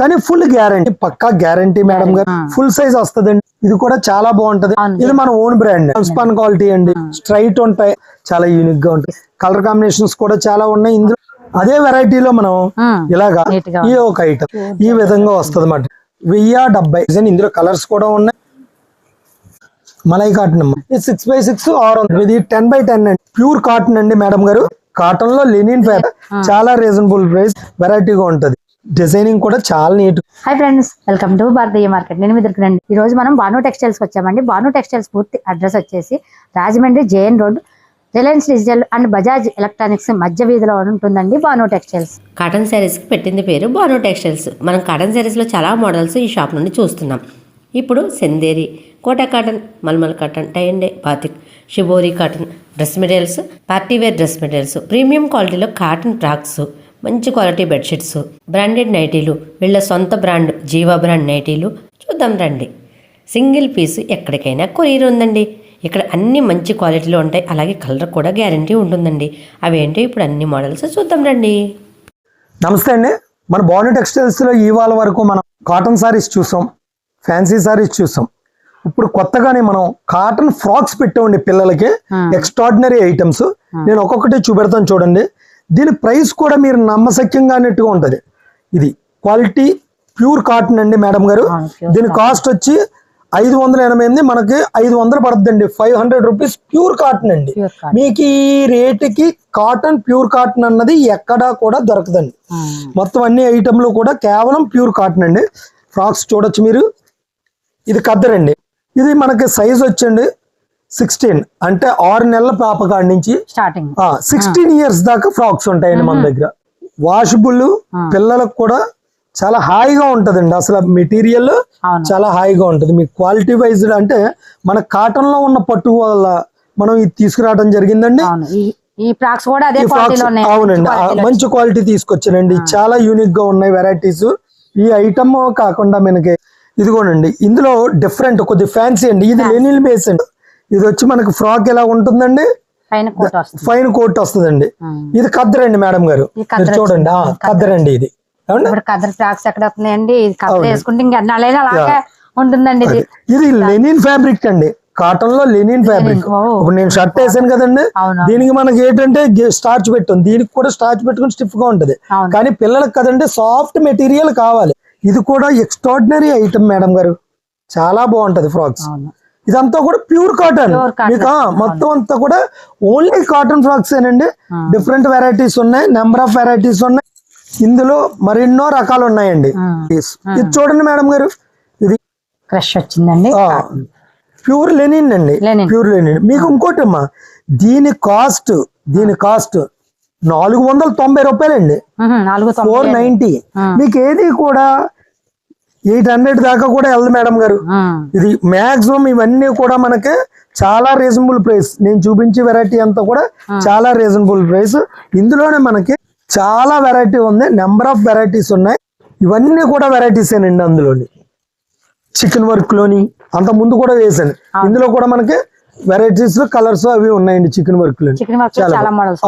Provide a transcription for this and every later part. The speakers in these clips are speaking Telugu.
కానీ ఫుల్ గ్యారంటీ పక్కా గ్యారంటీ మేడం గారు. ఫుల్ సైజ్ వస్తదండి. ఇది కూడా చాలా బాగుంటది. ఇది మన ఓన్ బ్రాండ్. స్పన్ క్వాలిటీ అండి. స్ట్రైట్ ఉంటాయి. చాలా యూనిక్గా ఉంటాయి. కలర్ కాంబినేషన్స్ కూడా చాలా ఉన్నాయి. ఇందులో అదే వెరైటీలో మనం. ఇలాగా ఈ ఒక ఐటమ్ ఈ విధంగా వస్తుంది అన్నమాట వెయ్యి డెబ్బై ఇందులో కలర్స్ కూడా ఉన్నాయి. మలై కాటన్ అమ్మ. ఇది సిక్స్ బై సిక్స్ ఆర్ ఇది టెన్ బై టెన్ అండి. ప్యూర్ కాటన్ అండి మేడం గారు. కాటన్లో లెనిన్ ఫ్యాబ్రిక్ చాలా రీజనబుల్ ప్రైస్ వెరైటీగా ఉంటది. డిజైనింగ్ కూడా చాలా neat. Hi friends welcome to Bharatiya market. నేను మీ దగ్గరండి ఈ రోజు మనం బాను టెక్స్టైల్స్ వచ్చామండి. బాను టెక్స్టైల్స్ పూర్తి అడ్రస్ వచ్చేసి Rajahmundry JN road Reliance Digital and Bajaj Electronics మధ్య వీధిలో ఉంటుందండి బాను టెక్స్టైల్స్. కాటన్ శారీస్కి పెట్టింది పేరు బానో టెక్స్టైల్స్. మనం కాటన్ శారీస్లో చాలా మోడల్స్ ఈ షాప్ నుండి చూస్తున్నాం. ఇప్పుడు Chanderi Kota cotton mulmul cotton tie and batik shibori cotton dress materials party wear dress materials premium క్వాలిటీలో కాటన్ ఫ్రాక్స్ మంచి క్వాలిటీ బెడ్షీట్స్ బ్రాండెడ్ నైటీలు వీళ్ళ సొంత బ్రాండ్ జీవా బ్రాండ్ నైటీలు చూద్దాం రండి. సింగిల్ పీస్ ఎక్కడికైనా కొరియర్ ఉందండి. ఇక్కడ అన్ని మంచి క్వాలిటీలో ఉంటాయి. అలాగే కలర్ కూడా గ్యారంటీ ఉంటుందండి. అవేంటో ఇప్పుడు అన్ని మోడల్స్ చూద్దాం రండి. నమస్తే అండి. మన బాడీ టెక్స్టైల్స్లో ఇవాళ వరకు మనం కాటన్ సారీస్ చూసాం. ఫ్యాన్సీ సారీస్ చూసాం. ఇప్పుడు కొత్తగానే మనం కాటన్ ఫ్రాక్స్ పెట్టామండి పిల్లలకి. Extraordinary items. నేను ఒక్కొక్కటి చూపెడతాను చూడండి. దీని ప్రైస్ కూడా మీరు నమ్మశక్యంగా అన్నట్టుగా ఉంటది. ఇది క్వాలిటీ ప్యూర్ కాటన్ అండి మేడం గారు. దీని కాస్ట్ వచ్చి ఐదు వందల ఎనభై ఎనిమిది మనకి ఐదు వందలు పడుతుందండి five hundred rupees pure cotton అండి. మీకు ఈ రేటుకి కాటన్ ప్యూర్ కాటన్ అన్నది ఎక్కడా కూడా దొరకదండి. మొత్తం అన్ని ఐటమ్లు కూడా కేవలం ప్యూర్ కాటన్ అండి. ఫ్రాక్స్ చూడొచ్చు మీరు. ఇది కద్దర్ అండి ఇది మనకి సైజ్ వచ్చండి. సిక్స్టీన్ అంటే ఆరు నెలల పాప కాడి నుంచి స్టార్టింగ్ సిక్స్టీన్ ఇయర్స్ దాకా ఫ్రాక్స్ ఉంటాయండి మన దగ్గర. వాషబుల్ పిల్లలకు కూడా చాలా హాయిగా ఉంటదండి. అసలు మెటీరియల్ చాలా హాయిగా ఉంటుంది. మీకు క్వాలిటీ వైజ్ అంటే మన కాటన్లో ఉన్న పట్టు వల్ల మనం ఇది తీసుకురావడం జరిగిందండి. ఈ ఫ్రాక్స్ కూడా అదే అవునండి. మంచి క్వాలిటీ తీసుకొచ్చానండి. చాలా యూనిక్గా ఉన్నాయి వెరైటీస్ ఈ ఐటమ్ కాకుండా మనకి ఇదిగోనండి. ఇందులో డిఫరెంట్ కొద్ది ఫ్యాన్సీ అండి. ఇది లెనిల్ బేస్ అండి. ఇది వచ్చి మనకి ఫ్రాక్ ఎలా ఉంటుందండి? పైన కోట్ వస్తుంది. ఫైన్ కోట్ వస్తుందండి. ఇది కద్దరండి మేడం గారు. చూడండి. కద్దరండి ఇది. ఏమండి? ఇప్పుడు కదర్ ఫ్రాక్స్ ఎక్కడ వస్తున్నాయండి? ఇది కదర్ వేసుకుంటే ఇంకా ఎన్నాళ్ళైనా అలాగే ఉంటుందండి ఇది. ఇది లెనిన్ ఫ్యాబ్రిక్ అండి. కాటన్లో లెనిన్ ఫ్యాబ్రిక్. ఇప్పుడు నేను షర్ట్ వేసాను కదండి. దీనికి మనకి ఏంటంటే స్టార్చ్ పెట్టాం దీనికి కూడా స్టార్చ్ పెట్టుకుని స్టిఫ్గా ఉంటది కానీ పిల్లలకు కదండి సాఫ్ట్ మెటీరియల్ కావాలి. ఇది కూడా ఎక్స్ట్రాడినరీ ఐటమ్ మేడం గారు. చాలా బాగుంటది ఫ్రాక్స్. ఇదంతా కూడా ప్యూర్ కాటన్. మీకు మొత్తం అంతా కూడా ఓన్లీ కాటన్ ఫ్రాక్స్ ఏనండి. డిఫరెంట్ వెరైటీస్ ఉన్నాయి. నెంబర్ ఆఫ్ వెరైటీస్ ఉన్నాయి. ఇందులో మరెన్నో రకాలు ఉన్నాయండి. ఇది చూడండి మేడం గారు. ఇది క్రష్ వచ్చిందండి. ప్యూర్ లెనిన్ అండి. ప్యూర్ లెనిన్ మీకు ఇంకోటి అమ్మా దీని కాస్ట్ దీని కాస్ట్ నాలుగు వందల తొంభై రూపాయలండి. Four ninety. మీకు ఏది కూడా ఎయిట్ హండ్రెడ్ దాకా కూడా వెళ్ళదు మేడం గారు. ఇది మాక్సిమం ఇవన్నీ కూడా మనకి చాలా రీజనబుల్ ప్రైస్ నేను చూపించే వెరైటీ అంతా కూడా చాలా రీజనబుల్ ప్రైస్ ఇందులోనే మనకి చాలా వెరైటీ ఉంది. నెంబర్ ఆఫ్ వెరైటీస్ ఉన్నాయి. ఇవన్నీ కూడా వెరైటీస్ ఏనండి అందులోని. చికెన్ వర్క్లోని అంత ముందు కూడా వేసాను. ఇందులో కూడా మనకి వెరైటీస్ కలర్స్ అవి ఉన్నాయండి చికెన్ వర్క్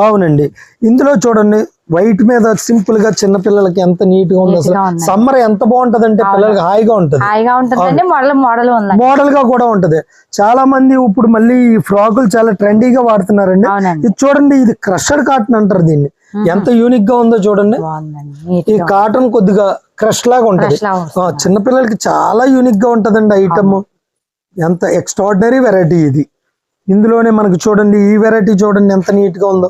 అవునండి. ఇందులో చూడండి వైట్ మీద సింపుల్గా చిన్న పిల్లలకి ఎంత నీట్గా ఉంది అసలు. సమ్మర్ ఎంత బాగుంటది అంటే పిల్లలకి హాయిగా ఉంటది. మోడల్గా కూడా ఉంటది. చాలా మంది ఇప్పుడు మళ్ళీ ఈ ఫ్రాకులు చాలా ట్రెండీగా వాడుతున్నారండి. ఇది చూడండి ఇది క్రషర్ కాటన్ అంటారు దీన్ని. ఎంత యూనిక్గా ఉందో చూడండి. ఈ కాటన్ కొద్దిగా క్రష్ లాగా ఉంటది. Crush లాగా ఆ, చిన్న పిల్లలకి చాలా యూనిక్గా ఉంటదండి ఐటమ్ ఎంత ఎక్స్ట్రాడినరీ వెరైటీ ఇది. ఇందులోనే మనకు చూడండి ఈ వెరైటీ చూడండి ఎంత నీట్గా ఉందో.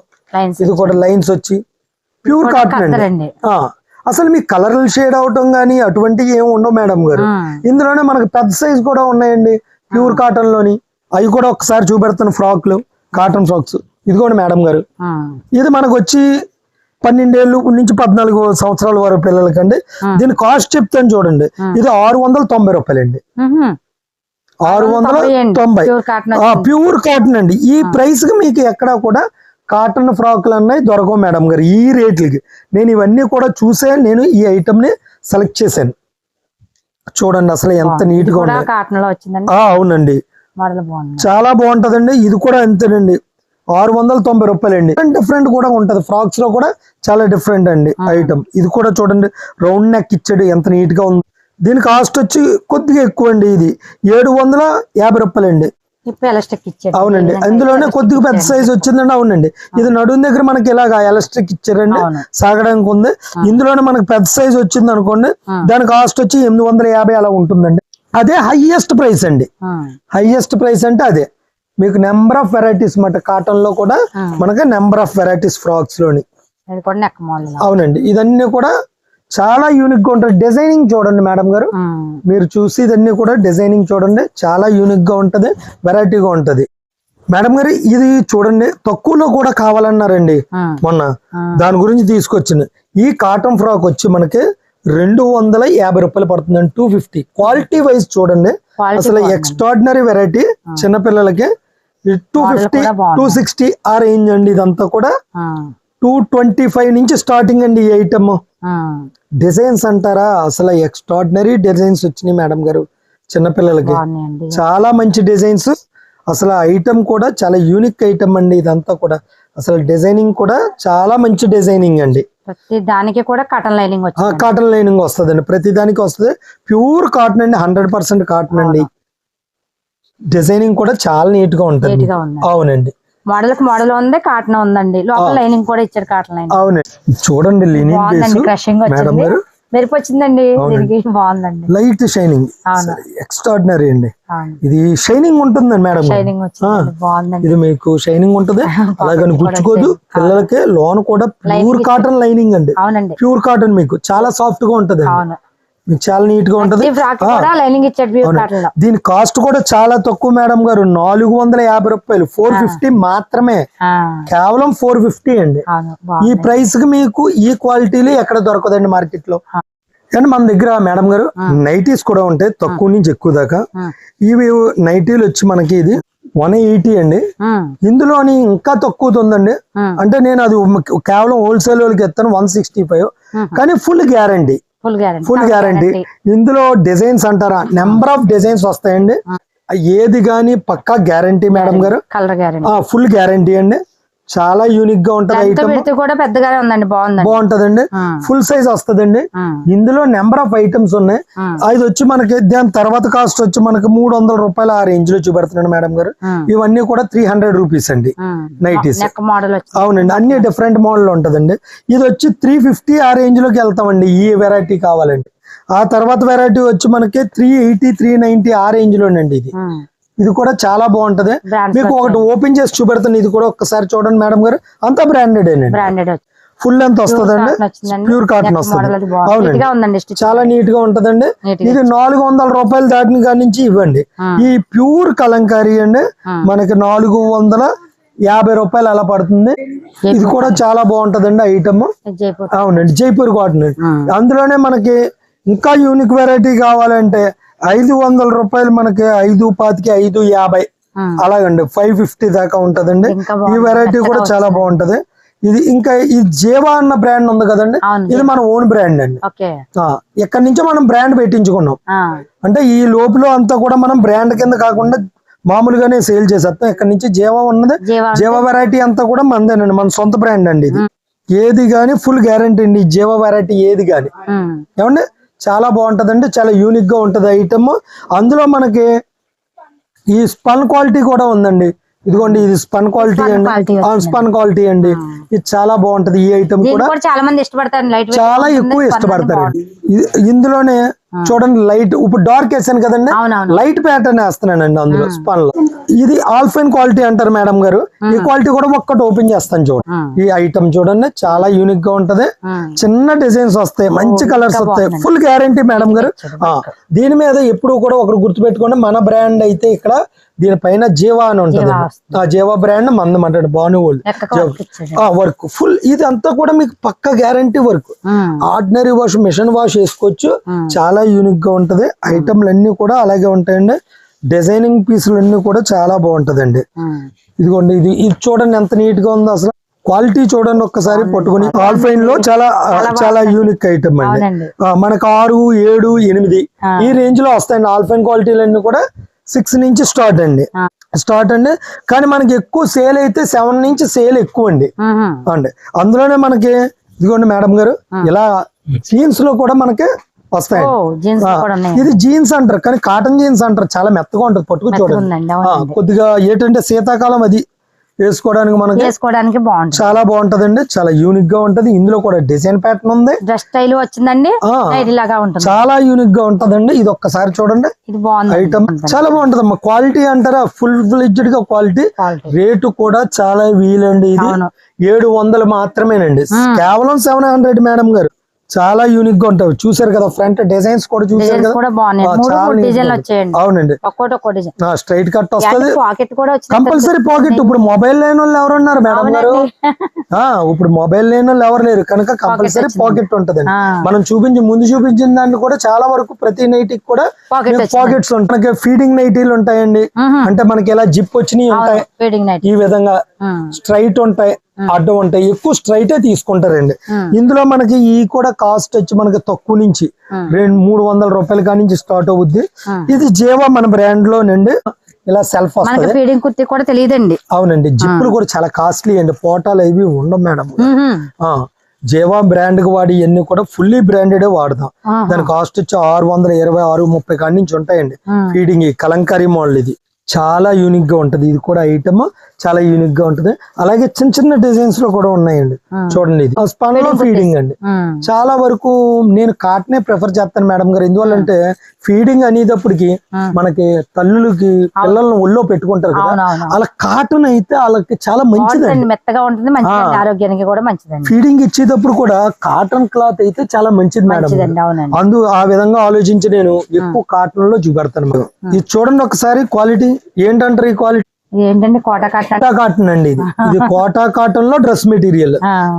ఇది కూడా లైన్స్ వచ్చి. ప్యూర్ కాటన్ అండి. అసలు మీ కలర్ షేడ్ అవటం గానీ అటువంటివి ఏమి ఉండవు మేడం గారు. ఇందులోనే మనకు పెద్ద సైజ్ కూడా ఉన్నాయండి ప్యూర్ కాటన్లోని. అవి కూడా ఒకసారి చూపెడతాను ఫ్రాక్లు కాటన్ ఫ్రాక్స్ ఇదిగోండి మేడం గారు. ఇది మనకు వచ్చి పన్నెండేళ్ళు నుంచి పద్నాలుగు సంవత్సరాల వరకు పిల్లలకండి. దీని కాస్ట్ చెప్తాను చూడండి. ఇది ఆరు వందల తొంభై రూపాయలండి. ఆరు వందల తొంభై. ప్యూర్ కాటన్ అండి. ఈ ప్రైస్కి మీకు ఎక్కడా కూడా కాటన్ ఫ్రాక్లు అన్నాయి దొరకవు మేడం గారు. ఈ రేట్లకి. నేను ఇవన్నీ కూడా చూసే నేను ఈ ఐటమ్ని సెలెక్ట్ చేశాను. చూడండి అసలు ఎంత నీట్గా ఆ, అవునండి. చాలా బాగుంటదండి. ఇది కూడా అంతేనండి. ఆరు వందల తొంభై రూపాయలు అండి డిఫరెంట్ కూడా ఉంటది. ఫ్రాక్స్లో కూడా చాలా డిఫరెంట్ అండి ఐటమ్ ఇది కూడా చూడండి. రౌండ్ నెక్ ఇచ్చాడు. ఎంత నీట్గా ఉంది. దీని కాస్ట్ వచ్చి కొద్దిగా ఎక్కువ అండి ఇది ఏడు వందల యాభై రూపాయలు అండి అవునండి. అందులోనే కొద్దిగా పెద్ద. సైజ్ వచ్చిందండి. అవునండి. ఇది నడుము దగ్గర మనకి ఇలాగా ఎలస్ట్రిక్ ఇచ్చారండి. సాగడానికి ఉంది. ఇందులోనే మనకి పెద్ద సైజ్ వచ్చింది అనుకోండి. దాని కాస్ట్ వచ్చి ఎనిమిది వందల యాభై అలా ఉంటుందండి. అదే హైయెస్ట్ ప్రైస్ అండి. హైయెస్ట్ ప్రైస్ అంటే అదే. మీకు నెంబర్ ఆఫ్ వెరైటీస్ మాట కాటన్లో కూడా. మనకి నెంబర్ ఆఫ్ వెరైటీస్ ఫ్రాక్స్లోని అవునండి. ఇదన్నీ కూడా చాలా యూనిక్గా ఉంటుంది. డిజైనింగ్ చూడండి మేడం గారు. మీరు చూసి ఇదన్నీ కూడా డిజైనింగ్ చూడండి. చాలా యూనిక్గా ఉంటది. వెరైటీగా ఉంటది. మేడం గారు ఇది చూడండి. తక్కువలో కూడా కావాలన్నారండి మొన్న. దాని గురించి తీసుకొచ్చింది ఈ కాటన్ ఫ్రాక్ వచ్చి మనకి రెండు వందల యాభై రూపాయలు పడుతుందండి. టూ ఫిఫ్టీ క్వాలిటీ వైజ్ చూడండి. అసలు. ఎక్స్ట్రాడినరీ వెరైటీ చిన్నపిల్లలకి టూ ఫిఫ్టీ. టూ సిక్స్టీ ఆ రేంజ్ అండి. ఇదంతా కూడా టూ ట్వంటీ ఫైవ్ నుంచి స్టార్టింగ్ అండి ఈ ఐటమ్ డిజైన్స్ అంటారా? అసలు ఎక్స్ట్రాడినరీ డిజైన్స్ వచ్చినాయి మేడం గారు చిన్నపిల్లలకి. చాలా మంచి డిజైన్స్. అసలు ఐటమ్ కూడా చాలా యూనిక్ ఐటమ్ అండి ఇదంతా కూడా. అసలు డిజైనింగ్ కూడా చాలా మంచి డిజైనింగ్ అండి. ప్రతి దానికి కూడా కటన్ లైనింగ్ కాటన్ లైనింగ్ వస్తుందండి. ప్రతి దానికి వస్తుంది. ప్యూర్ కాటన్ అండి హండ్రెడ్ పర్సెంట్ కాటన్ అండి. డిజైనింగ్ కూడా చాలా నీట్గా ఉంటుంది అవునండి. మోడల్కి మోడల్ ఉంది కాటన్ ఉందండి. లోపల లైనింగ్ కూడా ఇచ్చారు కాటన్ లైనింగ్. అవునండి చూడండి బాగుందండి క్రషింగ్ వచ్చింది. మెరుపు వచ్చిందండి. దీనికి బాగుందండి. Light shining. అవును. ఎక్స్ట్రాడినరీ అండి. అవును. ఇది షైనింగ్ ఉంటుందండి మేడం. షైనింగ్ బాగుందండి. ఇది మీకు షైనింగ్ ఉంటది. అలాగని గుచ్చుకోదు. పిల్లలకి లోన్ కూడా ప్యూర్ కాటన్ లైనింగ్ అండి. అవునండి. ప్యూర్ కాటన్ మీకు. చాలా సాఫ్ట్గా ఉంటది అవును. మీకు చాలా నీట్గా ఉంటది. దీని కాస్ట్ కూడా చాలా తక్కువ మేడం గారు. నాలుగు వందల యాభై రూపాయలు. ఫోర్ ఫిఫ్టీ మాత్రమే. కేవలం ఫోర్ ఫిఫ్టీ అండి. ఈ ప్రైస్కి మీకు ఈ క్వాలిటీలో ఎక్కడ దొరకదండి మార్కెట్లో కానీ మన దగ్గర మేడం గారు నైటీస్ కూడా ఉంటాయి తక్కువ నుంచి ఎక్కువ దాకా. ఇవి నైటీలు వచ్చి మనకి ఇది వన్ ఎయిటీ అండి. ఇందులోని ఇంకా తక్కువ ఉందండి. అంటే నేను అది కేవలం హోల్సేల్ వాళ్ళకి ఇస్తాను వన్ సిక్స్టీ ఫైవ్. కానీ ఫుల్ గ్యారంటీ ఫుల్ గ్యారెంటీ ఇందులో డిజైన్స్ అంటారా? నెంబర్ ఆఫ్ డిజైన్స్ వస్తాయండి. ఏది గాని పక్కా గ్యారంటీ మేడం గారు? కలర్ గ్యారెంటీ ఫుల్ గ్యారంటీ అండి. చాలా యూనిక్గా ఉంటది ఐటమ్ విడ్త్ కూడా పెద్దగానే ఉందండి బాగుందండి. బాగుంటదండి. ఫుల్ సైజ్ వస్తదండి. ఇందులో నెంబర్ ఆఫ్ ఐటమ్స్ ఉన్నాయి. అది వచ్చి మనకి దాని తర్వాత కాస్ట్ వచ్చి మనకి మూడు వందల రూపాయలు ఆ రేంజ్లో చూపెడుతున్నాడు మేడం గారు. ఇవన్నీ కూడా త్రీ హండ్రెడ్ రూపీస్ అండి. నైటీస్ అవునండి. అన్ని డిఫరెంట్ మోడల్ ఉంటదండి. ఇది వచ్చి త్రీ ఫిఫ్టీ ఆ రేంజ్లోకి వెళ్తామండి. ఈ వెరైటీ కావాలండి ఆ తర్వాత వెరైటీ వచ్చి మనకి త్రీ ఎయిటీ త్రీ నైన్టీ ఆ రేంజ్ లోనండి ఇది. ఇది కూడా చాలా బాగుంటది. మీకు ఒకటి ఓపెన్ చేసి చూపెడతాను ఇది కూడా ఒక్కసారి చూడండి మేడం గారు. అంతా బ్రాండెడ్ అండి. బ్రాండెడ్ ఫుల్ లెంత్ వస్తుందండి. ప్యూర్ కాటన్ వస్తుంది. అవునండి. చాలా నీట్గా ఉంటదండి. ఇది నాలుగు వందల రూపాయలు దాటిన కాడి నుంచి ఇవ్వండి. ఈ ప్యూర్ కలంకారీ అండి. మనకి నాలుగు వందల యాభై రూపాయలు అలా పడుతుంది. ఇది కూడా చాలా బాగుంటదండి ఐటమ్ అవునండి జైపూర్ కాటన్. అందులోనే మనకి ఇంకా యూనిక్ వెరైటీ కావాలంటే ఐదు వందల రూపాయలు మనకి ఐదు పాతికి ఐదు యాభై. అలాగండి. ఫైవ్ ఫిఫ్టీ దాకా ఉంటదండి. ఈ వెరైటీ కూడా చాలా బాగుంటది. ఇది ఇంకా ఈ జీవా అన్న బ్రాండ్ ఉంది కదండి. ఇది మన ఓన్ బ్రాండ్ అండి. ఇక్కడి నుంచే మనం బ్రాండ్ పెట్టించుకున్నాం. అంటే ఈ లోపల అంతా కూడా మనం బ్రాండ్ కింద కాకుండా మామూలుగానే సేల్ చేసేస్తాం. ఇక్కడ నుంచి జీవా ఉన్నది? జీవా వెరైటీ అంతా కూడా మనదేనండి మన సొంత బ్రాండ్ అండి ఇది. ఏది గాని ఫుల్ గ్యారంటీ అండి. జీవా వెరైటీ ఏది గాని. ఏమండి? చాలా బాగుంటదండి చాలా యూనిక్గా ఉంటది ఐటమ్ అందులో మనకి ఈ స్పన్ క్వాలిటీ కూడా ఉందండి. ఇదిగోండి ఇది స్పన్ క్వాలిటీ అండి. స్పన్ క్వాలిటీ అండి. ఇది చాలా బాగుంటది ఈ ఐటమ్ కూడా. చాలా మంది ఇష్టపడతారు చాలా ఎక్కువ ఇష్టపడతారు ఇది- ఇందులోనే చూడండి లైట్ ఇప్పుడు డార్క్ వేసాను కదండి. లైట్ ప్యాటర్న్ వేస్తున్నానండి అందులో స్పన్లో ఇది ఆల్ఫైన్ క్వాలిటీ అంటారు మేడం గారు. ఈ క్వాలిటీ కూడా ఒక్కటి ఓపెన్ చేస్తాను చూడండి. ఈ ఐటమ్ చూడండి చాలా యూనిక్గా ఉంటది చిన్న డిజైన్స్ వస్తాయి మంచి కలర్స్ వస్తాయి. ఫుల్ గ్యారంటీ మేడం గారు. ఆ, దీని మీద ఎప్పుడు కూడా ఒకరు గుర్తుపెట్టుకోండి మన బ్రాండ్ అయితే ఇక్కడ దీనిపైన జీవా అని ఉంటది. ఆ జీవా బ్రాండ్ మందం అంటాడు బాను ఆ వర్క్ ఫుల్ ఇది అంతా కూడా మీకు పక్క guarantee work ordinary wash machine wash వేసుకోవచ్చు. చాలా యూనిక్గా ఉంటది. ఐటమ్లు అన్ని కూడా అలాగే ఉంటాయండి. డిజైనింగ్ పీసులు అన్ని కూడా చాలా బాగుంటదండి. ఇదిగోండి ఇది ఇది చూడండి ఎంత నీట్గా ఉందో అసలు. క్వాలిటీ చూడండి ఒక్కసారి పట్టుకుని. ఆల్ఫైన్లో చాలా చాలా యూనిక్ ఐటమ్ అండి. మనకు ఆరు ఏడు ఎనిమిది. ఈ రేంజ్లో వస్తాయండి. ఆల్ఫైన్ క్వాలిటీలన్నీ కూడా సిక్స్ నుంచి స్టార్ట్ అండి. స్టార్ట్ అండి కానీ మనకి ఎక్కువ సేల్ అయితే సెవెన్ నుంచి సేల్ ఎక్కువ అండి. అండి అందులోనే మనకి ఇదిగోండి మేడం గారు ఇలా జీన్స్లో కూడా మనకి వస్తాయి ఇది జీన్స్ అంటారు కానీ కాటన్ జీన్స్ అంటారు చాలా మెత్తగా ఉంటుంది పట్టుకు చూడండి. కొద్దిగా ఏంటంటే శీతాకాలం అది. వేసుకోవడానికి మనకి వేసుకోవడానికి బాగుంటుంది. చాలా బాగుంటదండి చాలా యూనిక్గా ఉంటది. ఇందులో కూడా డిజైన్ ప్యాటర్న్ ఉంది. డ్రెస్ స్టైల్ వచ్చిందండి. ఆ, నైట్ లాగా ఉంటుంది. చాలా యూనిక్గా ఉంటదండి. ఇది ఒక్కసారి చూడండి. ఇది బాగుంది ఐటమ్ చాలా బాగుంటదమ్మా. క్వాలిటీ అంటారా ఫుల్ ఫ్లెడ్జ్డ్గా క్వాలిటీ రేటు కూడా చాలా వీలండి ఇది. ఏడు వందలు మాత్రమేనండి. కేవలం సెవెన్ హండ్రెడ్ మేడం గారు. చాలా యూనిక్గా ఉంటాయి. చూసారు కదా ఫ్రంట్ డిజైన్స్ కూడా చూసారు అవునండి. స్ట్రైట్ కట్ వస్తుంది. కంపల్సరీ పాకెట్ ఇప్పుడు మొబైల్ లేని వాళ్ళు ఎవరున్నారు మేడం గారు? ఆ ఇప్పుడు మొబైల్ లేని వాళ్ళు ఎవరు లేరు. కనుక కంపల్సరీ పాకెట్ ఉంటదండి. ఆ. మనం చూపించి ముందు చూపించిన దాన్ని కూడా చాలా వరకు ప్రతి నైటీకి కూడా పాకెట్స్ ఉంటాయి. ఫీడింగ్ నైటీలు ఉంటాయండి. అంటే మనకి ఇలా జిప్ వచ్చినాయి ఉంటాయి. నైట్ ఈ విధంగా స్ట్రైట్ ఉంటాయి. అడ్డం ఉంటాయి ఎక్కువ స్ట్రైటే తీసుకుంటారండి. ఇందులో మనకి ఈ కూడా కాస్ట్ వచ్చి మనకి తక్కువ నుంచి రెండు మూడు వందల రూపాయల కాడి నుంచి స్టార్ట్ అవుద్ది. ఇది జేవా మన బ్రాండ్ లోనండి. ఇలా సెల్ఫ్ వస్తుంది. ఫీడింగ్ కుర్తి కూడా తెలియదండి. అవునండి. జిప్పులు కూడా చాలా కాస్ట్లీ అండి. పోటాలు అవి ఉండవు మేడం. జేవా బ్రాండ్కి వాడి ఇవన్నీ కూడా ఫుల్లీ బ్రాండెడ్ వాడదాం. దాని కాస్ట్ వచ్చి ఆరు వందల ఇరవై ఆరు ముప్పై కాడి నుంచి ఉంటాయండి. ఫీడింగ్ కలంకారీ మోడల్ ఇది. చాలా యూనిక్గా ఉంటది. ఇది కూడా ఐటమ్ చాలా యూనిక్గా ఉంటది. అలాగే చిన్న చిన్న డిజైన్స్లో కూడా ఉన్నాయండి. చూడండి ఇది. స్పన్లో ఫీడింగ్ అండి. చాలా వరకు నేను కాటనే ప్రిఫర్ చేస్తాను మేడం గారు. ఎందువల్లంటే ఫీడింగ్ అనేటప్పటికి మనకి తల్లులకి పిల్లల్ని ఒళ్ళో పెట్టుకుంటారు కదా అలా కాటన్ అయితే వాళ్ళకి చాలా మంచిదండి. బాగుంటుందండి, మెత్తగా ఉంటుంది ఆరోగ్యానికి కూడా మంచిదండి. ఫీడింగ్ ఇచ్చేటప్పుడు కూడా కాటన్ క్లాత్ అయితే చాలా మంచిది మేడం. అందు ఆ విధంగా ఆలోచించి నేను ఎక్కువ కాటన్లో చూపెడతాను మేడం. ఇది చూడండి ఒకసారి క్వాలిటీ ఏంటంటారు ఈ క్వాలిటీ? ఏంటండి కోట కట్ట? కోటా కాటన్ అండి ఇది. ఇది కోటా కాటన్లో డ్రెస్ మెటీరియల్.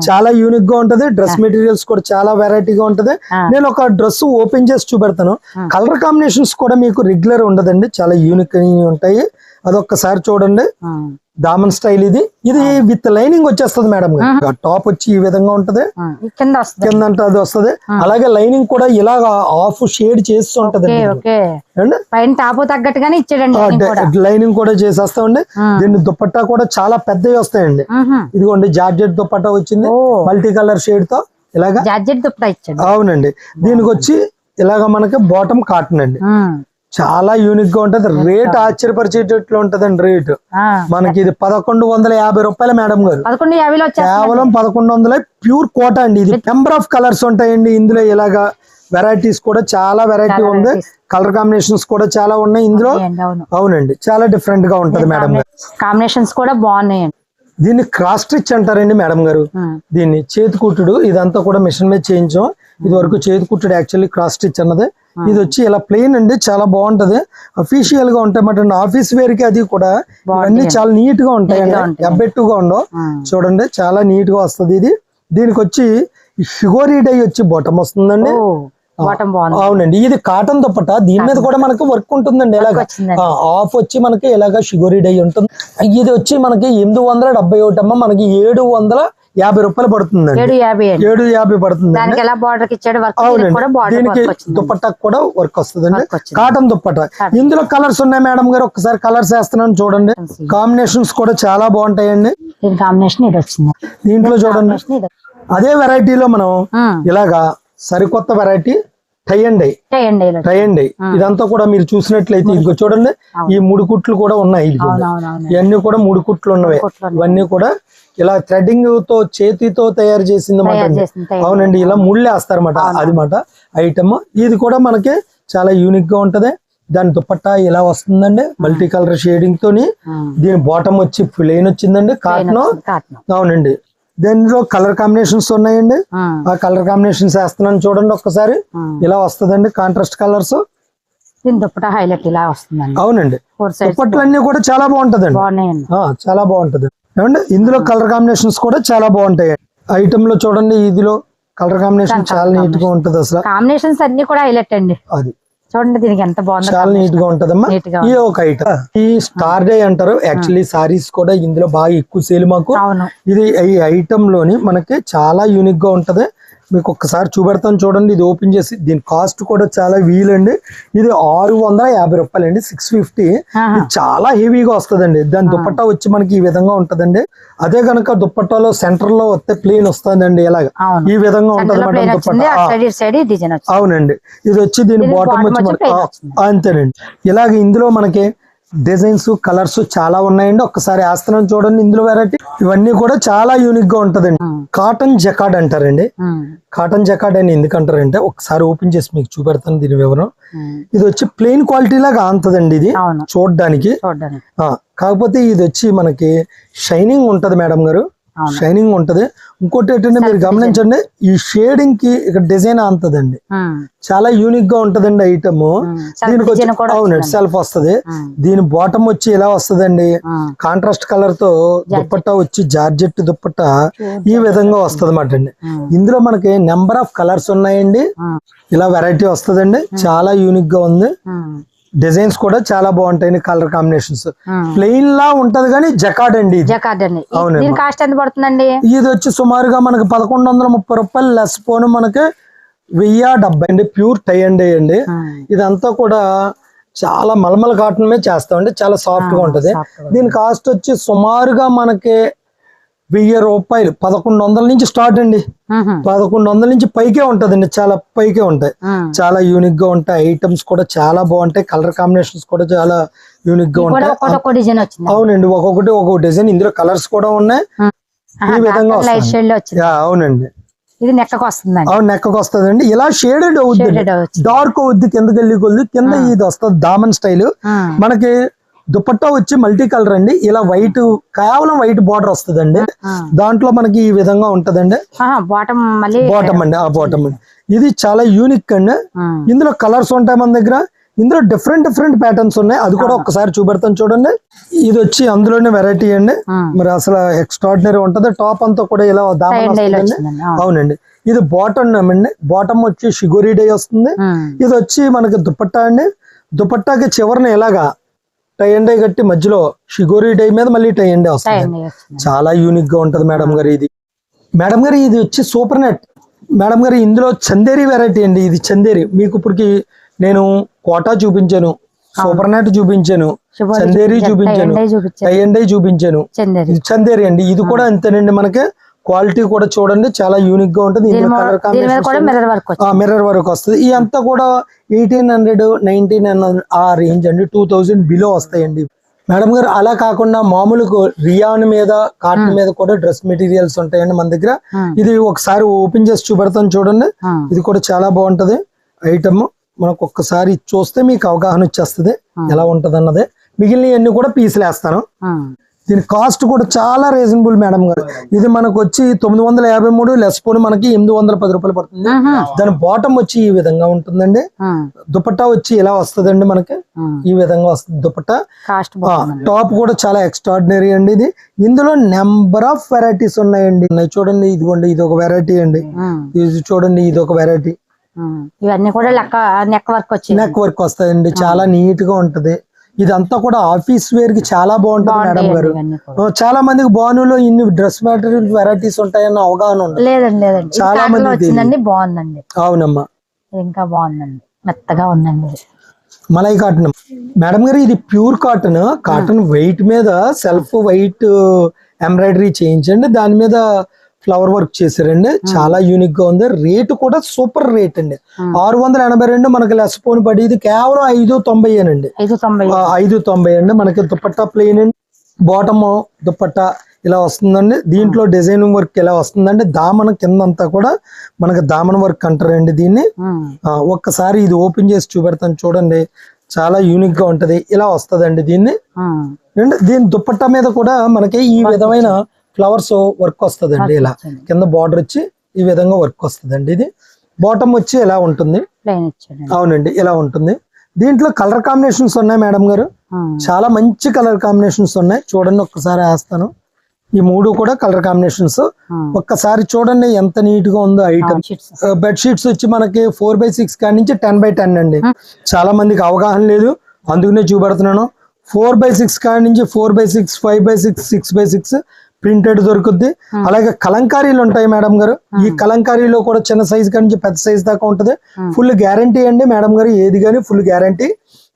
చాలా యూనిక్గా ఉంటది. డ్రెస్ మెటీరియల్స్ కూడా చాలా వెరైటీగా ఉంటది. నేను ఒక డ్రెస్ ఓపెన్ చేసి చూపెడతాను. కలర్ కాంబినేషన్స్ కూడా మీకు రెగ్యులర్ ఉండదండి. చాలా యూనిక్ ఉంటాయి. అదొక్కసారి చూడండి. దామన్ స్టైల్ ఇది. ఇది విత్ లైనింగ్ వచ్చేస్తుంది మేడం. టాప్ వచ్చి ఈ విధంగా ఉంటది. కింద అది వస్తది. అలాగే లైనింగ్ కూడా ఇలాగా ఆఫ్ షేడ్ చేసి ఉంటది పైన టాపు తగ్గట్టుగానే ఇచ్చాడండి ఆ, ఇది డ- కూడా. లైనింగ్ కూడా చేసేస్తామండి. దీన్ని దుపట్టా కూడా చాలా పెద్దవి వస్తాయండి. ఇదిగోండి జార్జెట్ దుపట్టా వచ్చింది. మల్టీ కలర్ షేడ్తో ఇలాగా జార్జెట్ దుప్పట ఇచ్చాడు. అవునండి. దీనికి వచ్చి ఇలాగ మనకి బాటమ్ కాటన్ అండి. చాలా యూనిక్గా ఉంటది. రేట్ ఆశ్చర్యపరిచేటట్లు ఉంటదండి రేట్ మనకి ఇది పదకొండు వందల యాభై రూపాయల మేడం గారు. కేవలం పదకొండు వందల ప్యూర్ కోట అండి. ఇది నెంబర్ ఆఫ్ కలర్స్ ఉంటాయండి. ఇందులో ఇలాగా వెరైటీస్ కూడా చాలా వెరైటీ ఉంది. కలర్ కాంబినేషన్స్ కూడా చాలా ఉన్నాయి. ఇందులో అవునండి చాలా డిఫరెంట్గా ఉంటది మేడం కాంబినేషన్స్ కూడా బాగున్నాయండి. దీన్ని క్రాస్ స్టిచ్ అంటారండి మేడం గారు. దీన్ని చేతి కుట్టుడు ఇదంతా కూడా మిషన్ మీద చేయించాం. ఇది వరకు చేతి కుట్టుడు యాక్చువల్లీ క్రాస్ స్టిచ్ అన్నది. ఇది వచ్చి ఇలా ప్లెయిన్ అండి చాలా బాగుంటది. అఫీషియల్గా ఉంటాయి ఆఫీస్ వేర్కి అది కూడా ఇవన్నీ చాలా నీట్గా ఉంటాయండి. ఎబ్బెట్టుగా ఉండవు. చూడండి చాలా నీట్గా వస్తది ఇది. దీనికి వచ్చి షుగరీ డై వచ్చి బొటం వస్తుందండి. అవునండి. ఇది కాటన్ దుప్పట. దీని మీద కూడా మనకి వర్క్ ఉంటుందండి. వచ్చిందండి. ఆఫ్ వచ్చి మనకి ఇలాగ షుగరీ డై ఉంటుంది. ఇది వచ్చి మనకి ఎనిమిది వందల డెబ్బై ఒకటి అమ్మ మనకి ఏడు వందల యాభై రూపాయలు పడుతుందండి. ఏడు యాభై పడుతుంది దానికి అవునండి. కూడా వర్క్ వచ్చింది. కాటన్ దుప్పట్టా ఇందులో కలర్స్ ఉన్నాయి మేడం గారు? ఒకసారి కలర్స్ వేస్తున్నాను చూడండి. కాంబినేషన్స్ కూడా చాలా బాగుంటాయండి. దీంట్లో చూడండి. అదే వెరైటీలో మనం. ఇలాగా సరికొత్త variety tie and dye. Tie and dye ఇదంతా కూడా మీరు చూసినట్లయితే ఇదిగో చూడండి ఈ మూడు కుట్లు కూడా ఉన్నాయి ఇవన్నీ కూడా మూడు కుట్లు ఉన్నవే. ఇవన్నీ కూడా ఇలా థ్రెడ్డింగ్తో చేతితో తయారు చేసింది అవునండి ఇలా ముళ్ళే వేస్తారన్నమాట అది మాట. ఐటమ్ ఇది కూడా మనకి చాలా యూనిక్గా ఉంటది. దాని దుపట్టా ఇలా వస్తుందండి మల్టీ కలర్ షేడింగ్ తోని. దీని బాటమ్ వచ్చి ప్లెయిన్ వచ్చిందండి కాటన్ అవునండి. దీనిలో కలర్ కాంబినేషన్స్ ఉన్నాయండి. ఆ. కలర్ కాంబినేషన్స్ వేస్తున్నాను చూడండి ఒక్కసారి. ఇలా వస్తుందండి కాంట్రాస్ట్ కలర్స్ దీని దుప్పట హైలైట్ ఇలా వస్తుందండి. అవునండి. దుప్పట్లన్నీ కూడా చాలా బాగుంటదండి. చాలా బాగుంటది. ఏమండి? ఇందులో కలర్ కాంబినేషన్స్ కూడా చాలా బాగుంటాయి ఐటమ్లో చూడండి ఇదిలో కలర్ కాంబినేషన్ చాలా నీట్గా ఉంటది అసలు. కాంబినేషన్స్ అన్ని కూడా హైలైట్ అండి. అది. చూడంండి దీనికి ఎంత బాగుందో చాలా నీట్గా ఉంటదమ్మా. ఈ ఒక ఐటమ్ ఈ స్టార్ డే అంటారు. యాక్చువల్లీ సారీస్ కూడా ఇందులో బాగా ఎక్కువ సేల్ మాకు. ఇది ఈ ఐటమ్లోని మనకి చాలా యూనిక్గా ఉంటది. మీకు ఒక్కసారి చూపెడతాను చూడండి ఇది ఓపెన్ చేసి దీని కాస్ట్ కూడా చాలా వీల్ అండి ఇది ఆరు వందల యాభై రూపాయలు అండి సిక్స్ ఫిఫ్టీ చాలా హెవీగా వస్తుందండి. దాని దుపట్టా వచ్చి మనకి ఈ విధంగా ఉంటదండి. అదే కనుక దుపట్టాలో సెంటర్లో వస్తే ప్లేన్ వస్తుందండి ఇలాగ. ఈ విధంగా ఉంటది అవునండి. ఇది వచ్చి దీని బాటమ్ వచ్చి. అంతేనండి. ఇలాగ ఇందులో మనకి డిజైన్స్ కలర్స్ చాలా ఉన్నాయండి. ఒక్కసారి వేస్తున్నాను చూడండి ఇందులో వెరైటీ ఇవన్నీ కూడా చాలా యూనిక్గా ఉంటదండి. కాటన్ జకాడ్ అంటారండి. కాటన్ జకాడ్ అని ఎందుకు అంటారంటే ఒకసారి ఓపెన్ చేసి మీకు చూపెడతాను దీని వివరం. ఇది వచ్చి ప్లెయిన్ క్వాలిటీ లాగా ఆంతదండి ఇది. చూడడానికి. కాకపోతే ఇది వచ్చి మనకి షైనింగ్ ఉంటది మేడం గారు. షైనింగ్ ఉంటది. ఇంకోటి ఏంటంటే మీరు గమనించండి ఈ షేడింగ్కి ఇక్కడ డిజైన్ అంతదండి. చాలా యూనిక్గా ఉంటదండి ఐటమ్ దీనికి వచ్చి వచ్చిందండి. సెల్ఫ్ వస్తది. దీని బాటమ్ వచ్చి ఎలా వస్తదండి. కాంట్రాస్ట్ కలర్తో దుప్పట్టా వచ్చి జార్జెట్ దుప్పట్టా ఈ విధంగా వస్తది. అన్నమాట అండి. ఇందులో మనకి నెంబర్ ఆఫ్ కలర్స్ ఉన్నాయండి. ఇలా వెరైటీ వస్తదండి. చాలా యూనిక్గా ఉంది డిజైన్స్ కూడా చాలా బాగుంటాయి కలర్ కాంబినేషన్స్. ప్లెయిన్ లా ఉంటది కానీ జకాడ్ అండి. దీని కాస్ట్ ఎంత పడుతుందండి? ఇది వచ్చి సుమారుగా మనకి పదకొండు వందల ముప్పై రూపాయలు లెస్ పోను మనకి వెయ్యి డెబ్బై అండి ప్యూర్ టై అండి అండి. ఇదంతా కూడా చాలా మలమల కాటన్ మీద చేస్తామండి చాలా సాఫ్ట్గా ఉంటది. దీని కాస్ట్ వచ్చి సుమారుగా మనకి వెయ్యి రూపాయలు. పదకొండు వందల నుంచి స్టార్ట్ అండి. పదకొండు వందల నుంచి పైకే ఉంటదండి. చాలా పైకే ఉంటాయి. చాలా యూనిక్గా ఉంటాయి. ఐటమ్స్ కూడా చాలా బాగుంటాయి. కలర్ కాంబినేషన్స్ కూడా చాలా యూనిక్గా ఉంటాయి. అవునండి. ఒక్కొక్కటి ఒక్కొక్క డిజైన్ ఇందులో కలర్స్ కూడా ఉన్నాయి. ఈ విధంగా వస్తుంది. అవునండి. ఇది నెక్కకు వస్తుందండి. అవును నెక్కకు వస్తుందండి. ఇలా షేడెడ్ అవుద్ది. డార్క్ అవుద్ది. కిందకి వెళ్ళి కొద్ది. కింద ఇది వస్తుంది. దామన్ స్టైల్ మనకి దుపట్టా వచ్చి మల్టీ కలర్ అండి. ఇలా వైట్ కేవలం వైట్ బార్డర్ వస్తుందండి. దాంట్లో మనకి ఈ విధంగా ఉంటదండి. బాటమ్ బాటమ్ అండి. ఆ బాటమ్ అండి. ఇది చాలా యూనిక్ అండి. ఇందులో కలర్స్ ఉంటాయి మన దగ్గర. ఇందులో డిఫరెంట్ డిఫరెంట్ ప్యాటర్న్స్ ఉన్నాయి. అది కూడా ఒక్కసారి చూపెడతాను చూడండి. ఇది వచ్చి అందులోనే వెరైటీ అండి. మరి అసలు ఎక్స్ట్రాడినరీ ఉంటది. టాప్ అంతా కూడా ఇలా దామన్. అవునండి. ఇది బాటమ్ అండి. బాటమ్ వచ్చి షిగోరీ డై వస్తుంది. ఇది వచ్చి మనకి దుపట్టా అండి. దుపట్టాకి చివరన ఇలాగా టై అండ్ డై కట్టి మధ్యలో షిగోరీ డై మీద మళ్ళీ టై అండ్ వస్తుంది. చాలా యూనిక్గా ఉంటది మేడం గారు ఇది. మేడం గారు ఇది వచ్చి సూపర్ నెట్. మేడం గారు ఇందులో చందేరి వెరైటీ అండి ఇది చందేరి. మీకు ఇప్పటికి నేను కోటా చూపించాను సూపర్ నెట్ చూపించాను చందేరి చూపించాను. టై అండ్ డై చూపించాను. చందేరి. అండి. ఇది కూడా అంతేనండి మనకి. క్వాలిటీ కూడా చూడండి చాలా యూనిక్గా ఉంటుంది కలర్ కాంబినేషన్ మిర్రర్ వర్క్ వస్తుంది. ఈ అంతా కూడా ఎయిటీన్ హండ్రెడ్ నైన్టీన్ ఆ రేంజ్ అండి. టూ థౌజండ్ బిలో వస్తాయండి. మేడం గారు అలా కాకుండా మామూలుగా రియాన్ మీద కాటన్ మీద కూడా డ్రెస్ మెటీరియల్స్ ఉంటాయండి మన దగ్గర. ఇది ఒకసారి ఓపెన్ చేసి చూపెడతాను చూడండి. ఇది కూడా చాలా బాగుంటది. ఐటమ్ మనకు ఒక్కసారి చూస్తే మీకు అవగాహన వచ్చేస్తుంది. ఎలా ఉంటది అన్నది మిగిలిన కూడా పీసులు వేస్తాను దీని కాస్ట్ కూడా చాలా రీజనబుల్ మేడం గారు. ఇది మనకు వచ్చి తొమ్మిది వందల యాభై మూడు లెస్ పోను మనకి ఎనిమిది వందల పది రూపాయలు పడుతుంది. దాని బాటమ్ వచ్చి ఈ విధంగా ఉంటుందండి. దుపట్టా వచ్చి ఇలా వస్తుందండి మనకి. ఈ విధంగా వస్తుంది దుపట్టా. టాప్ కూడా చాలా ఎక్స్ట్రాడినరీ అండి ఇది. ఇందులో నెంబర్ ఆఫ్ వెరైటీస్ ఉన్నాయండి. ఉన్నాయి చూడండి ఇదిగోండి ఇది ఒక వెరైటీ అండి. ఇది చూడండి ఇది ఒక వెరైటీ. ఇవన్నీ కూడా లెక్క నెక్ వర్క్ వచ్చింది నెక్ వర్క్ వస్తాయండి. చాలా నీట్గా ఉంటది. ఇదంతా కూడా ఆఫీస్ వేర్కి చాలా బాగుంటది మేడం గారు. చాలా మందికి బానులో ఇన్ని డ్రెస్ మెటీరియల్ వెరైటీస్ ఉంటాయన్న అవగాహన ఉంది. లేదండి లేదండి. ఇది చాలా వచ్చిందండి బాగుందండి. అవునమ్మా. ఇంకా బాగుందండి. మెత్తగా ఉందండి. మలై కాటన్. మేడం గారు ఇది ప్యూర్ కాటన్. కాటన్ వెయిట్ మీద సెల్ఫ్ వైట్ ఎంబ్రాయిడరీ చేయించండి. దాని మీద ఫ్లవర్ వర్క్ చేశారండి. చాలా యూనిక్గా ఉంది. రేటు కూడా సూపర్ రేట్ అండి. ఆరు వందల ఎనభై రెండు మనకి లెస్ పోన్ పడి ఇది కేవలం ఐదు తొంభై. అండి ఐదు తొంభై అండి మనకి దుపట్టా ప్లెయిన్ అండి. బాటమ్ దుపట్టా ఇలా వస్తుందండి. దీంట్లో డిజైనింగ్ వర్క్ ఇలా వస్తుందండి. దామన కింద అంతా కూడా మనకి దామన వర్క్ అంటారండి దీన్ని. ఒక్కసారి ఇది ఓపెన్ చేసి చూపెడతాను చూడండి. చాలా యూనిక్గా ఉంటది. ఇలా వస్తదండి దీన్ని. దీని దుపట్టా మీద కూడా మనకి ఈ విధమైన ఫ్లవర్స్ వర్క్ వస్తదండి ఇలా. కింద బార్డర్ వచ్చి ఈ విధంగా వర్క్ వస్తదండి ఇది. బాటమ్ వచ్చి ఇలా ఉంటుంది? అవునండి ఇలా ఉంటుంది. దీంట్లో కలర్ కాంబినేషన్స్ ఉన్నాయి మేడం గారు. చాలా మంచి కలర్ కాంబినేషన్స్ ఉన్నాయి. చూడండి ఒక్కసారి వేస్తాను. ఈ మూడు కూడా కలర్ కాంబినేషన్స్. ఒక్కసారి చూడండి ఎంత నీట్గా ఉందో ఐటమ్. బెడ్ షీట్స్ వచ్చి మనకి ఫోర్ బై సిక్స్ కాడి నుంచి టెన్ బై టెన్ అండి. చాలా మందికి అవగాహన లేదు. అందుకనే చూపెడుతున్నాను. ఫోర్ బై సిక్స్ కాడి నుంచి four by six five by six six by six printed దొరుకుద్ది. అలాగే కలంకారీలు ఉంటాయి మేడం గారు. ఈ కలంకారీలో కూడా చిన్న సైజ్ నుంచి పెద్ద సైజ్ దాకా ఉంటది. ఫుల్ గ్యారంటీ అండి మేడం గారు ఏది కానీ ఫుల్ గ్యారంటీ.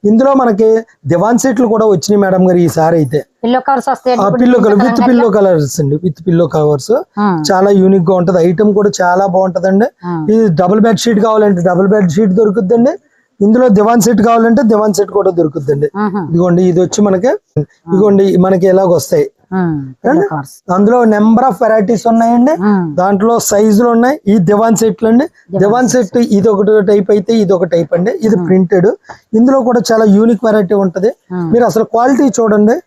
ఇందులో మనకి దివాన్ సెట్లు కూడా వచ్చినాయి మేడం గారు ఈసారి అయితే. Pillow covers colour with? Pillow colours అండి విత్ పిల్లో కవర్స్ చాలా యూనిక్గా ఉంటది. ఐటమ్ కూడా చాలా బాగుంటదండి. ఇది డబుల్ బెడ్ షీట్ కావాలంటే డబుల్ బెడ్ షీట్ దొరుకుద్దండి. ఇందులో దివాన్ సెట్ కావాలంటే దివాన్ సెట్ కూడా దొరుకుద్దండి. ఉహు, ఇదిగోండి ఇది వచ్చి మనకి ఇదిగోండి మనకి ఎలాగ అందులో నెంబర్ ఆఫ్ వెరైటీస్ ఉన్నాయండి. దాంట్లో సైజులు ఉన్నాయి. ఈ దివాన్ సెట్లు అండి దివాన్ సెట్. ఇది ఒకటి టైప్ అయితే ఇది ఒక టైప్ అండి. ఇది ప్రింటెడ్. ఇందులో కూడా చాలా యూనిక్ వెరైటీ ఉంటది. మీరు అసలు క్వాలిటీ చూడండి.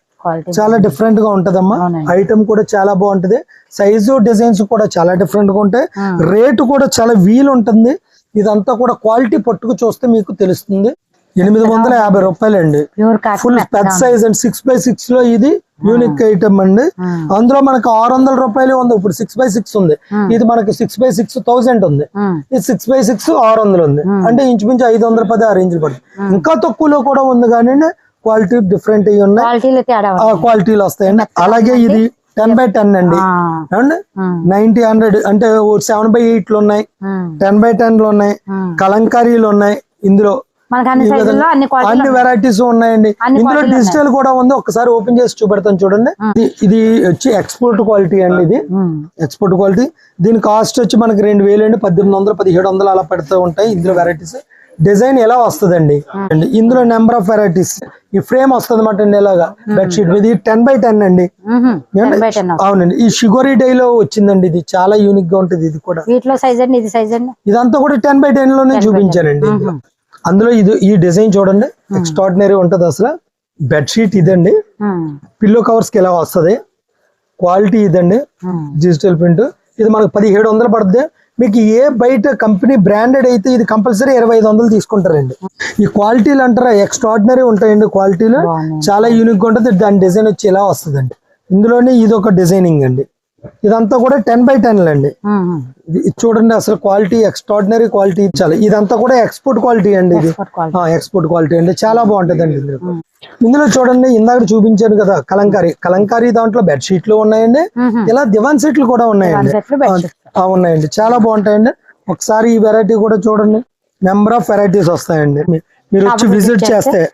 చాలా డిఫరెంట్గా ఉంటదమ్మా. ఐటమ్ కూడా చాలా బాగుంటది. సైజు డిజైన్స్ కూడా చాలా డిఫరెంట్గా ఉంటాయి. రేటు కూడా చాలా వీల్ ఉంటుంది ఇదంతా కూడా క్వాలిటీ పట్టుకు చూస్తే మీకు తెలుస్తుంది. ఎనిమిది వందల యాభై రూపాయలు అండి ఫుల్ పెద్ద సైజ్ అండి. సిక్స్ బై సిక్స్లో ఇది యూనిక్ ఐటమ్ అండి. అందులో మనకు ఆరు వందల రూపాయలు ఉంది. ఇప్పుడు సిక్స్ బై సిక్స్ ఉంది. ఇది మనకి సిక్స్ బై సిక్స్ థౌసండ్ ఉంది. ఇది సిక్స్ బై సిక్స్ ఆరు వందలు ఉంది. అంటే ఇంచుమించు ఐదు వందల పది ఆ రేంజ్ పడుతుంది. ఇంకా తక్కువలో కూడా ఉంది కానీ క్వాలిటీ డిఫరెంట్ అయి ఉన్నాయి. క్వాలిటీలో తేడా ఆ క్వాలిటీలు వస్తాయండి. అలాగే ఇది టెన్ బై టెన్ అండి. ఉమ్, నైన్టీ హండ్రెడ్ అంటే సెవెన్ బై ఎయిట్లు ఉన్నాయి. ఉమ్, టెన్ బై టెన్లు ఉన్నాయి. ఉమ్. కలంకారీలు ఉన్నాయి. ఇందులో మనకు అన్ని సైజుల్లో అన్ని క్వాలిటీ అన్ని వెరైటీస్ ఉన్నాయండి. ఇందులో డిజిటల్ కూడా ఉంది. ఒకసారి ఓపెన్ చేసి చూపెడతాను చూడండి. ఇది- వచ్చి ఎక్స్పోర్ట్ క్వాలిటీ అండి ఇది. ఎక్స్పోర్ట్ క్వాలిటీ దీని కాస్ట్ వచ్చి మనకి రెండు వేలు అండి. పద్దెనిమిది వందలు పదిహేడు వందలు అలా పెడుతూ ఉంటాయి ఇందులో వెరైటీస్ డిజైన్ ఎలా వస్తుందండి? అండి ఇందులో నెంబర్ ఆఫ్ వెరైటీస్ ఈ ఫ్రేమ్ వస్తుంది అన్నమాట అండి ఇలాగా. బెడ్షీట్ ఇది టెన్ బై టెన్ అండి. అవునండి. ఈ షుగరీ డై లో వచ్చిందండి ఇది. చాలా యూనిక్గా ఉంటుంది ఇది కూడా. వీటిలో సైజ్ అండి? ఇది సైజ్ అండి? ఇదంతా కూడా టెన్ బై టెన్లోనే చూపించానండి. అందులో ఇది ఈ డిజైన్ చూడండి. ఎక్స్ట్రాడినరీ ఉంటది అసలు. బెడ్షీట్ ఇదండి. పిల్లో కవర్స్కి ఎలా వస్తది? క్వాలిటీ ఇదండి. డిజిటల్ ప్రింట్ ఇది మనకు పదిహేడు వందలు పడుతుంది మీకు ఏ బయట కంపెనీ బ్రాండెడ్ అయితే ఇది కంపల్సరీ ఇరవై ఐదు వందలు తీసుకుంటారండి. ఈ క్వాలిటీలు అంటారా? ఎక్స్ట్రాడినరీ ఉంటాయండి క్వాలిటీలు. చాలా యూనిక్గా ఉంటుంది. దాని డిజైన్ వచ్చి ఇలా వస్తుందండి. ఇందులోనే ఇది ఒక డిజైనింగ్ అండి. ఇదంతా కూడా టెన్ బై టెన్ అండి. చూడండి అసలు క్వాలిటీ ఎక్స్ట్రాడినరీ క్వాలిటీ చాలా ఇదంతా కూడా ఎక్స్పోర్ట్ క్వాలిటీ అండి ఇది. ఎక్స్పోర్ట్ క్వాలిటీ అండి. చాలా బాగుంటది అండి ఇందులో చూడండి ఇందాక చూపించాను కదా కలంకారీ. కలంకారీ దాంట్లో బెడ్ షీట్లు ఉన్నాయండి. ఇలా దివాన్ సెట్లు కూడా ఉన్నాయండి. ఉన్నాయండి. చాలా బాగుంటాయండి. ఒకసారి ఈ వెరైటీ కూడా చూడండి. నెంబర్ ఆఫ్ వెరైటీస్ వస్తాయండి. మీరు వచ్చి విజిట్ చేస్తే-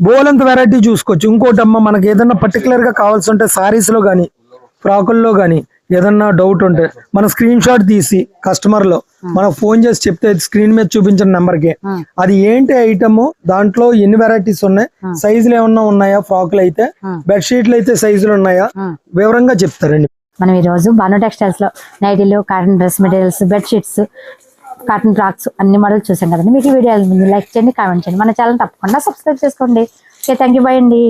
బోలంత వెరైటీ చూసుకోవచ్చు. ఇంకోటి అమ్మ మనకి ఏదన్నా పర్టికులర్గా కావాల్సి ఉంటే సారీస్లో గానీ ఫ్రాకుల్లో గానీ ఏదన్నా డౌట్ ఉంటే మన స్క్రీన్ షాట్ తీసి కస్టమర్లో మనం ఫోన్ చేసి చెప్తే స్క్రీన్ మీద చూపించిన నెంబర్కి. అది ఏంటి ఐటమ్ దాంట్లో ఎన్ని వెరైటీస్ ఉన్నాయి? సైజులు ఏమన్నా ఉన్నాయా? ఫ్రాకులు అయితే? Hmm. బెడ్ షీట్లు అయితే సైజులు ఉన్నాయా. వివరంగా చెప్తారండి. మనం ఈ రోజు బాను టెక్స్టైల్స్లో నైటీలు cotton dress materials bed sheets cotton frocks అన్ని మోడల్స్ చూసాం కదండి. మీకు ఈ వీడియో లైక్ చేయండి కామెంట్ చేయండి. మన ఛానల్ తప్పకుండా సబ్స్క్రైబ్ చేసుకోండి. ఓకే థ్యాంక్ యూ బై అండి.